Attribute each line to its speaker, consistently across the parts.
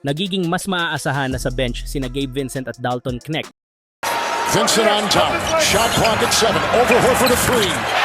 Speaker 1: Nagiging mas maaasahan na sa bench sina Gabe Vincent at Dalton Knecht
Speaker 2: Vincent on top. Shot clock at seven. Over Horford a three.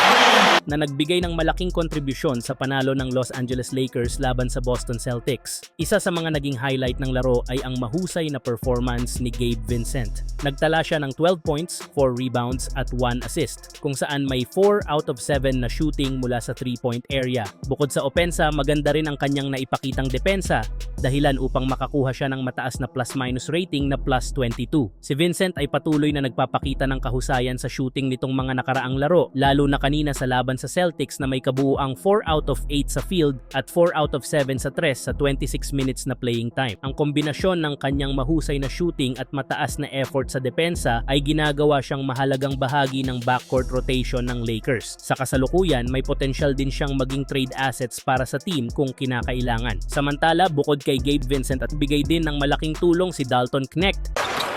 Speaker 1: Na nagbigay ng malaking kontribusyon sa panalo ng Los Angeles Lakers laban sa Boston Celtics. Isa sa mga naging highlight ng laro ay ang mahusay na performance ni Gabe Vincent. Nagtala siya ng 12 points, 4 rebounds at 1 assist, kung saan may 4 out of 7 na shooting mula sa 3-point area. Bukod sa opensa, maganda rin ang kanyang naipakitang depensa, dahilan upang makakuha siya ng mataas na plus-minus rating na plus 22. Si Vincent ay patuloy na nagpapakita ng kahusayan sa shooting nitong mga nakaraang laro, lalo na kanina sa laban sa Celtics na may kabuuang 4 out of 8 sa field at 4 out of 7 sa tres sa 26 minutes na playing time. Ang kombinasyon ng kanyang mahusay na shooting at mataas na effort sa depensa ay ginagawa siyang mahalagang bahagi ng backcourt rotation ng Lakers. Sa kasalukuyan, may potential din siyang maging trade assets para sa team kung kinakailangan. Samantala, bukod kay Gabe Vincent at bigay din ng malaking tulong si Dalton Knecht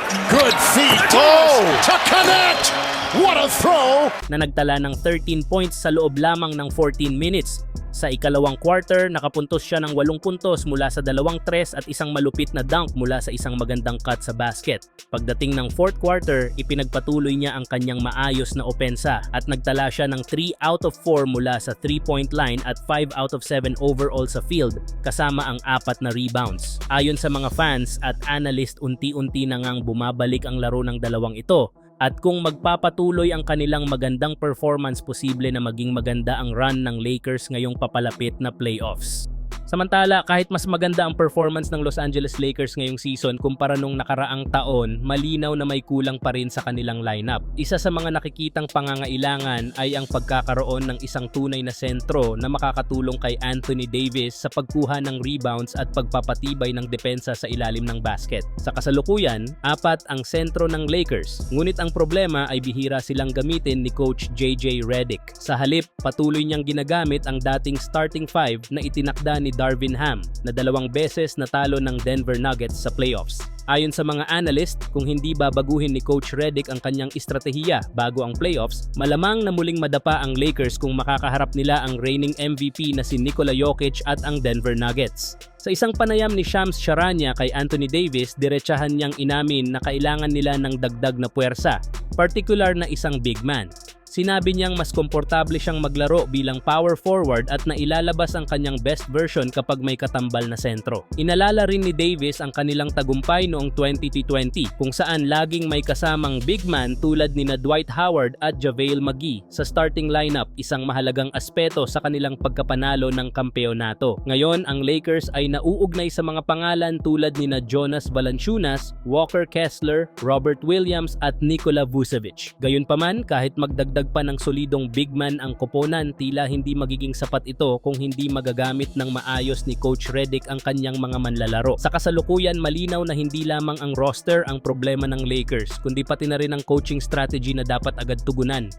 Speaker 2: Good feet. Oh, to connect. What a throw.
Speaker 1: na nagtala ng 13 points sa loob lamang ng 14 minutes. Sa ikalawang quarter, nakapuntos siya ng 8 puntos mula sa dalawang tres at isang malupit na dunk mula sa isang magandang cut sa basket. Pagdating ng fourth quarter, ipinagpatuloy niya ang kanyang maayos na opensa at nagtala siya ng 3 out of 4 mula sa 3-point line at 5 out of 7 overall sa field kasama ang apat na rebounds. Ayon sa mga fans at analyst, unti-unti na ngang bumabalik ang laro ng dalawang ito at kung magpapatuloy ang kanilang magandang performance, posible na maging maganda ang run ng Lakers ngayong papalapit na playoffs. Samantala, kahit mas maganda ang performance ng Los Angeles Lakers ngayong season kumpara nung nakaraang taon, malinaw na may kulang pa rin sa kanilang lineup. Isa sa mga nakikitang pangangailangan ay ang pagkakaroon ng isang tunay na sentro na makakatulong kay Anthony Davis sa pagkuha ng rebounds at pagpapatibay ng depensa sa ilalim ng basket. Sa kasalukuyan, apat ang sentro ng Lakers. Ngunit ang problema ay bihira silang gamitin ni Coach JJ Redick. Sa halip, patuloy niyang ginagamit ang dating starting five na itinakda ni Darvin Ham na dalawang beses natalo ng Denver Nuggets sa playoffs. Ayon sa mga analyst, kung hindi babaguhin ni Coach Redick ang kanyang estratehiya bago ang playoffs, malamang na muling madapa ang Lakers kung makakaharap nila ang reigning MVP na si Nikola Jokic at ang Denver Nuggets. Sa isang panayam ni Shams Charania kay Anthony Davis, diretsahan niyang inamin na kailangan nila ng dagdag na puwersa, particular na isang big man. Sinabi niyang mas komportable siyang maglaro bilang power forward at nailalabas ang kanyang best version kapag may katambal na sentro. Inalala rin ni Davis ang kanilang tagumpay noong 2020 kung saan laging may kasamang big man tulad ni na Dwight Howard at JaVale McGee sa starting lineup isang mahalagang aspeto sa kanilang pagkapanalo ng kampeonato. Ngayon, ang Lakers ay nauugnay sa mga pangalan tulad ni na Jonas Valanciunas, Walker Kessler, Robert Williams at Nikola Vucevic. Gayunpaman, kahit magdagdag pa ng solidong big man ang koponan, tila hindi magiging sapat ito kung hindi magagamit ng maayos ni Coach Redick ang kanyang mga manlalaro. Sa kasalukuyan, malinaw na hindi lamang ang roster ang problema ng Lakers, kundi pati na rin ang coaching strategy na dapat agad tugunan.